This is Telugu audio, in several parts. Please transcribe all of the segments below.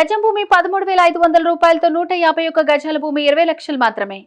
గజం భూమి పదమూడు వేల ఐదు వందల రూపాయలతో నూట యాభై ఒక్క గజాల భూమి ఇరవై లక్షలు మాత్రమే.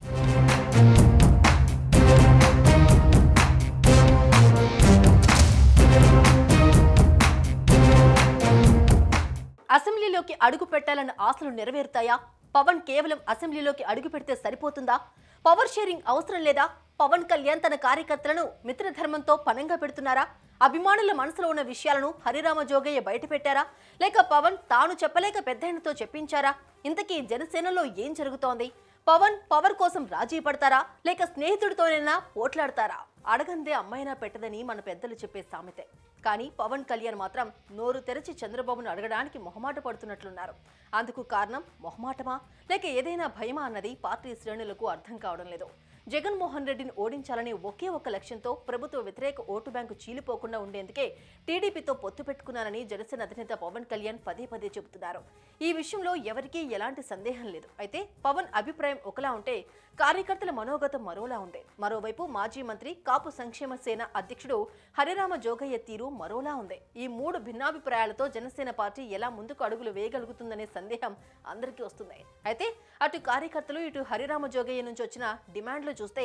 అసెంబ్లీలోకి అడుగు పెట్టాలన్న ఆశలు నెరవేరుతాయా? పవన్ కేవలం అసెంబ్లీలోకి అడుగు పెడితే సరిపోతుందా? పవర్ షేరింగ్ అవసరం లేదా? పవన్ కళ్యాణ్ తన కార్యకర్తలను మిత్రధర్మంతో పనంగా పెడుతున్నారా? అభిమానుల మనసులో ఉన్న విషయాలను హరిరామ జోగయ్య బయట పెట్టారా లేక పవన్ తాను చెప్పలేక పెద్దయనతో చెప్పించారా? ఇంతకీ జనసేనలో ఏం జరుగుతోంది? పవన్ పవర్ కోసం రాజీ పడతారా? లేక స్నేహితుడితోనైనా పోట్లాడతారా? అడగందే అమ్మాయినా పెట్టదని మన పెద్దలు చెప్పే సామెతే. కానీ పవన్ కళ్యాణ్ మాత్రం నోరు తెరిచి చంద్రబాబును అడగడానికి మొహమాట పడుతున్నట్లున్నారు. అందుకు కారణం మొహమాటమా? లేక ఏదైనా భయమా అన్నది పార్టీ శ్రేణులకు అర్థం కావడం లేదు. జగన్మోహన్ రెడ్డిని ఓడించాలనే ఒకే ఒక లక్ష్యంతో ప్రభుత్వ వ్యతిరేక ఓటు బ్యాంకు చీలిపోకుండా ఉండేందుకే టీడీపీతో పొత్తు పెట్టుకున్నానని జనసేన అధినేత పవన్ కళ్యాణ్ పదే పదే చెబుతున్నారు. ఈ విషయంలో ఎవరికీ ఎలాంటి సందేహం లేదు. అయితే పవన్ అభిప్రాయం ఒకలా ఉంటే కార్యకర్తల మనోగతం మరోలా ఉంది మరోవైపు మాజీ మంత్రి కాపు సంక్షేమ సేన అధ్యక్షుడు హరిరామ జోగయ్య తీరు మరోలా ఉంది. ఈ మూడు భిన్నాభిప్రాయాలతో జనసేన పార్టీ ఎలా ముందుకు అడుగులు వేయగలుగుతుందనే సందేహం అందరికీ వస్తుంది అయితే అటు కార్యకర్తలు ఇటు హరిరామ జోగయ్య నుంచి వచ్చిన డిమాండ్లు చూస్తే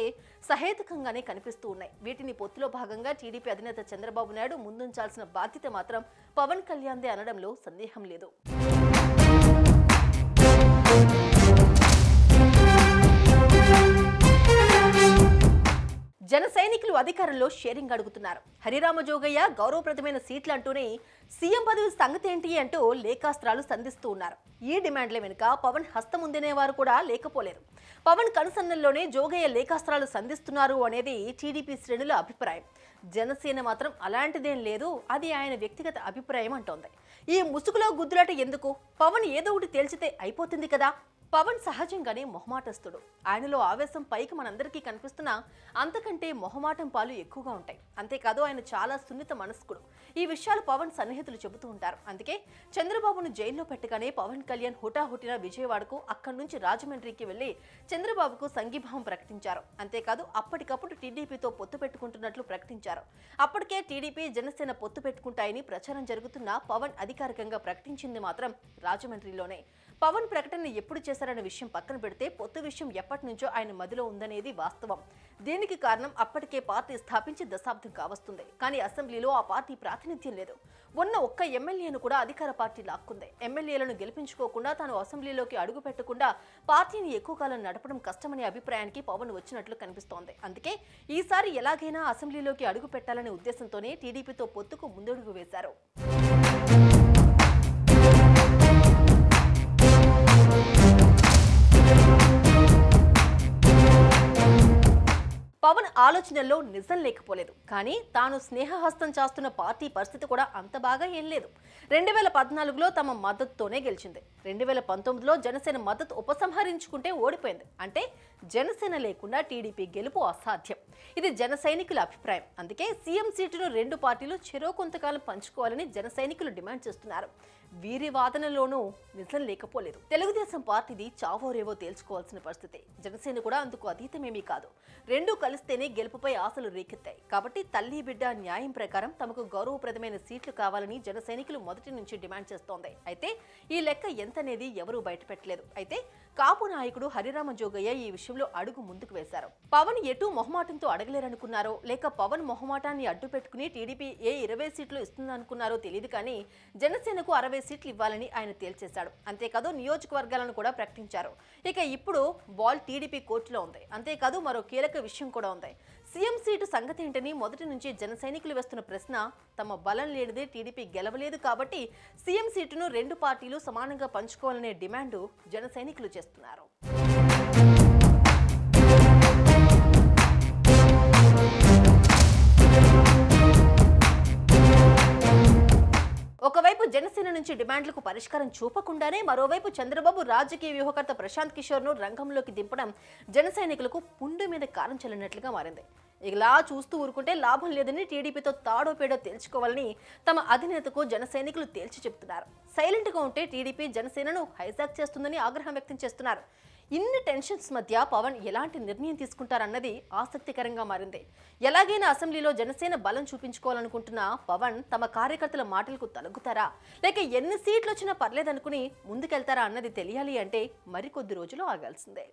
సహేతుకంగానే కనిపిస్తూ ఉన్నాయి. వీటిని పొత్తులో భాగంగా టీడీపీ అధినేత చంద్రబాబు నాయుడు ముందుంచాల్సిన బాధ్యత మాత్రం పవన్ కళ్యాణ్దే అనడంలో సందేహం లేదు. అధికారంలో షేరింగ్ అడుగుతున్నారు. హరిరామ జోగయ్య గౌరవప్రదమైన సీట్లు అంటూనే సీఎం పదవి సంగతి ఏంటి అంటూ లేఖాస్త్రాలు సంధిస్తూ ఉన్నారు. ఈ డిమాండ్ల వెనుక పవన్ హస్తముందినే వారు కూడా లేకపోలేరు. పవన్ కనుసన్నల్లోనే జోగయ్య లేఖాస్త్రాలు సంధిస్తున్నారు అనేది టీడీపీ శ్రేణుల అభిప్రాయం. జనసేన మాత్రం అలాంటిదేం లేదు అది ఆయన వ్యక్తిగత అభిప్రాయం అంటోంది. ఈ ముసుగులో గుద్దులాట ఎందుకు? పవన్ ఏదో ఒకటి తేల్చితే అయిపోతుంది కదా? పవన్ సహజంగానే మొహమాటస్తుడు. ఆయనలో ఆవేశం పైకి మనందరికీ కనిపిస్తున్నా అంతకంటే మొహమాటం పాలు ఎక్కువగా ఉంటాయి. అంతేకాదు ఆయన చాలా సున్నిత మనస్కుడు. ఈ విషయాలు పవన్ సన్నిహితులు చెబుతూ ఉంటారు. అందుకే చంద్రబాబును జైల్లో పెట్టగానే పవన్ కళ్యాణ్ హుటాహుటిన విజయవాడకు అక్కడి నుంచి రాజమండ్రికి వెళ్ళి చంద్రబాబుకు సంఘీభావం ప్రకటించారు. అంతేకాదు అప్పటికప్పుడు టీడీపీతో పొత్తు పెట్టుకుంటున్నట్లు ప్రకటించారు. అప్పటికే టీడీపీ జనసేన పొత్తు పెట్టుకుంటాయని ప్రచారం జరుగుతున్నా పవన్ అధికారికంగా ప్రకటించింది మాత్రం రాజమండ్రిలోనే. పవన్ ప్రకటన ఎప్పుడు చేశారన్న విషయం పక్కన పెడితే పొత్తు విషయం ఎప్పటి నుంచో ఆయన మదిలో ఉందనేది వాస్తవం. దీనికి కారణం? అప్పటికే పార్టీ స్థాపించి దశాబ్దం కావస్తుంది. కానీ అసెంబ్లీలో ఆ పార్టీ ప్రాతినిధ్యం లేదు. ఉన్న ఒక్క ఎమ్మెల్యేను కూడా అధికార పార్టీ లాక్కుంది. ఎమ్మెల్యేలను గెలిపించుకోకుండా తాను అసెంబ్లీలోకి అడుగు పెట్టకుండా పార్టీని ఎక్కువ కాలం నడపడం కష్టమనే అభిప్రాయానికి పవన్ వచ్చినట్లు కనిపిస్తోంది. అందుకే ఈసారి ఎలాగైనా అసెంబ్లీలోకి అడుగు పెట్టాలనే ఉద్దేశంతోనే టీడీపీతో పొత్తుకు ముందడుగు వేశారు. పవన్ ఆలోచనల్లో నిజం లేకపోలేదు. కానీ తాను స్నేహహస్తం చేస్తున్న పార్టీ పరిస్థితి కూడా అంత బాగా ఏం లేదు. రెండు వేల పద్నాలుగులో తమ మద్దతుతోనే గెలిచింది. రెండు వేల పంతొమ్మిదిలో జనసేన మద్దతు ఉపసంహరించుకుంటే ఓడిపోయింది. అంటే జనసేన లేకుండా టీడీపీ గెలుపు అసాధ్యం. ఇది జన సైనికుల అభిప్రాయం. అందుకే సీఎం సీటును రెండు పార్టీలు చెరో కొంతకాలం పంచుకోవాలని జన సైనికులు డిమాండ్ చేస్తున్నారు. వీరి వాదనలోనూ నిజం లేకపోలేదు. తెలుగుదేశం పార్టీది చావోరేవో తేల్చుకోవాల్సిన పరిస్థితి జనసేన కూడా అందుకు అతీతమేమీ కాదు. రెండు కలిసి గెలిస్తేనే గెలుపుపై ఆశలు రేకెత్తాయి. కాబట్టి తల్లి బిడ్డ న్యాయం ప్రకారం తమకు గౌరవప్రదమైన సీట్లు కావాలని జన సైనికులు మొదటి నుంచి డిమాండ్ చేస్తోంది. అయితే ఈ లెక్క ఎంతనేది ఎవరూ బయటపెట్టలేదు. అయితే కాపు నాయకుడు హరిరామ జోగయ్య ఈ విషయంలో అడుగు ముందుకు వేశారు. పవన్ ఎటు మొహమాటంతో అడగలేరనుకున్నారో లేక పవన్ మొహమాటాన్ని అడ్డు పెట్టుకుని టీడీపీ ఏ ఇరవై సీట్లు ఇస్తుందనుకున్నారో తెలియదు కానీ జనసేనకు అరవై సీట్లు ఇవ్వాలని ఆయన తేల్చేశాడు. అంతేకాదు నియోజకవర్గాలను కూడా ప్రకటించారు. ఇక ఇప్పుడు బాల్ టీడీపీ కోర్టులో ఉంది. అంతేకాదు మరో కీలక విషయం కూడా ఉంది. సీఎం సీటు సంగతి ఏంటని మొదటి నుంచి జన సైనికులు వేస్తున్న ప్రశ్న తమ బలం లేనిదే టీడీపీ గెలవలేదు కాబట్టి సీఎం సీటును రెండు పార్టీలు సమానంగా పంచుకోవాలనే డిమాండు జన సైనికులు చేస్తున్నారు. ఒకవైపు జనసేన నుంచి డిమాండ్లకు పరిష్కారం చూపకుండానే మరోవైపు చంద్రబాబు రాజకీయ వ్యూహకర్త ప్రశాంత్ కిషోర్ను రంగంలోకి దింపడం జన సైనికులకు పుండు మీద కారం చల్లినట్లుగా మారింది. ఇలా చూస్తూ ఊరుకుంటే లాభం లేదని టీడీపీతో తాడో పేడో తేల్చుకోవాలని తమ అధినేతకు జన సైనికులు తేల్చి చెబుతున్నారు సైలెంట్గా ఉంటే టీడీపీ జనసేనను హైజాక్ చేస్తుందని ఆగ్రహం వ్యక్తం చేస్తున్నారు. ఇన్ని టెన్షన్స్ మధ్య పవన్ ఎలాంటి నిర్ణయం తీసుకుంటారన్నది ఆసక్తికరంగా మారింది. ఎలాగైనా అసెంబ్లీలో జనసేన బలం చూపించుకోవాలనుకుంటున్న పవన్ తమ కార్యకర్తల మాటలకు తలగుతారా? లేక ఎన్ని సీట్లు వచ్చినా పర్లేదనుకుని ముందుకెళ్తారా అన్నది తెలియాలి అంటే మరికొద్ది రోజులు ఆగాల్సిందే.